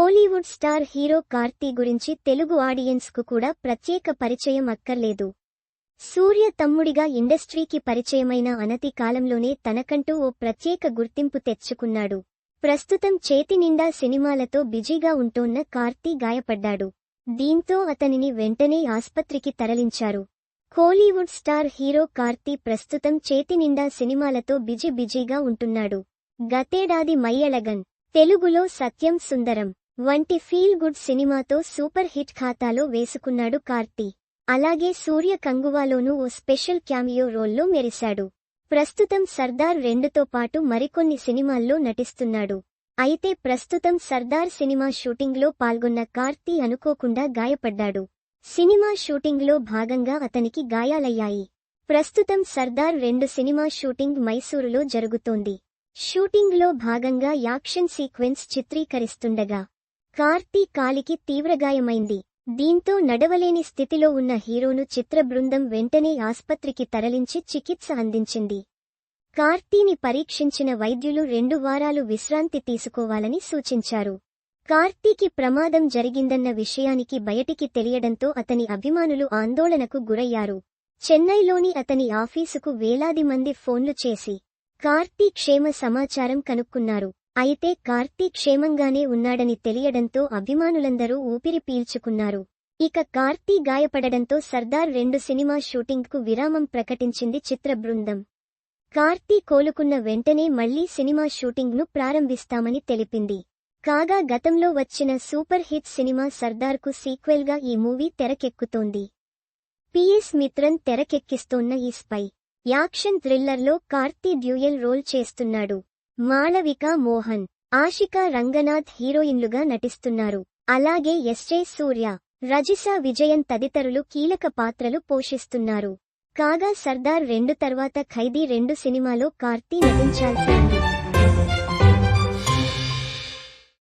Kollywood star hero Karthi గురించి తెలుగు ఆడియన్స్కు కూడా ప్రత్యేక పరిచయం అక్కర్లేదు. సూర్య తమ్ముడిగా ఇండస్ట్రీకి పరిచయమైన అనతి కాలంలోనే తనకంటూ ఓ ప్రత్యేక గుర్తింపు తెచ్చుకున్నాడు. ప్రస్తుతం చేతినిండా సినిమాలతో బిజీగా ఉంటోన్న కార్తీ గాయపడ్డాడు. దీంతో అతనిని వెంటనే ఆస్పత్రికి తరలించారు. కోలీవుడ్ స్టార్ హీరో కార్తీ ప్రస్తుతం చేతినిండా సినిమాలతో బిజీ బిజీగా ఉంటున్నాడు. గతేడాది మయ్యళగన్ తెలుగులో సత్యం సుందరం వంటి ఫీల్ గుడ్ సినిమాతో సూపర్ హిట్ ఖాతాలో వేసుకున్నాడు కార్తీ. అలాగే సూర్య కంగువాలోనూ ఓ స్పెషల్ క్యామియో రోల్లో మెరిశాడు. ప్రస్తుతం సర్దార్ రెండుతో పాటు మరికొన్ని సినిమాల్లో నటిస్తున్నాడు. అయితే ప్రస్తుతం సర్దార్ సినిమా షూటింగ్లో పాల్గొన్న కార్తీ అనుకోకుండా గాయపడ్డాడు. సినిమా షూటింగ్లో భాగంగా అతనికి గాయాలయ్యాయి. ప్రస్తుతం సర్దార్ రెండు సినిమా షూటింగ్ మైసూరులో జరుగుతోంది. షూటింగ్లో భాగంగా యాక్షన్ సీక్వెన్స్ చిత్రీకరిస్తుండగా కార్తీ కాలికి తీవ్రగాయమైంది. దీంతో నడవలేని స్థితిలో ఉన్న హీరోను చిత్ర బృందం వెంటనే ఆస్పత్రికి తరలించి చికిత్స అందించింది. కార్తీని పరీక్షించిన వైద్యులు రెండు వారాలు విశ్రాంతి తీసుకోవాలని సూచించారు. కార్తీకి ప్రమాదం జరిగిందన్న విషయానికి బయటికి తెలియడంతో అతని అభిమానులు ఆందోళనకు గురయ్యారు. చెన్నైలోని అతని ఆఫీసుకు వేలాది మంది ఫోన్లు చేసి కార్తీ క్షేమ సమాచారం కనుక్కున్నారు. అయితే కార్తీ క్షేమంగానే ఉన్నాడని తెలియడంతో అభిమానులందరూ ఊపిరి పీల్చుకున్నారు. ఇక కార్తీ గాయపడడంతో సర్దార్ రెండు సినిమా షూటింగ్కు విరామం ప్రకటించింది చిత్ర బృందం. కార్తీ కోలుకున్న వెంటనే మళ్ళీ సినిమా షూటింగ్ను ప్రారంభిస్తామని తెలిపింది. కాగా గతంలో వచ్చిన సూపర్ హిట్ సినిమా సర్దార్కు సీక్వెల్గా ఈ మూవీ తెరకెక్కుతోంది. పిఎస్ మిత్రన్ తెరకెక్కిస్తోన్న ఈ స్పై. యాక్షన్ థ్రిల్లర్లో కార్తీ డ్యూయల్ రోల్ చేస్తున్నాడు. మాళవిక మోహన్ ఆషికా రంగనాథ్ హీరోయిన్లుగా నటిస్తున్నారు. అలాగే ఎస్జే సూర్య రజిసా విజయన్ తదితరులు కీలక పాత్రలు పోషిస్తున్నారు. కాగా సర్దార్ రెండు తర్వాత ఖైదీ రెండు సినిమాలో కార్తీ నటించాల్సి ఉంది.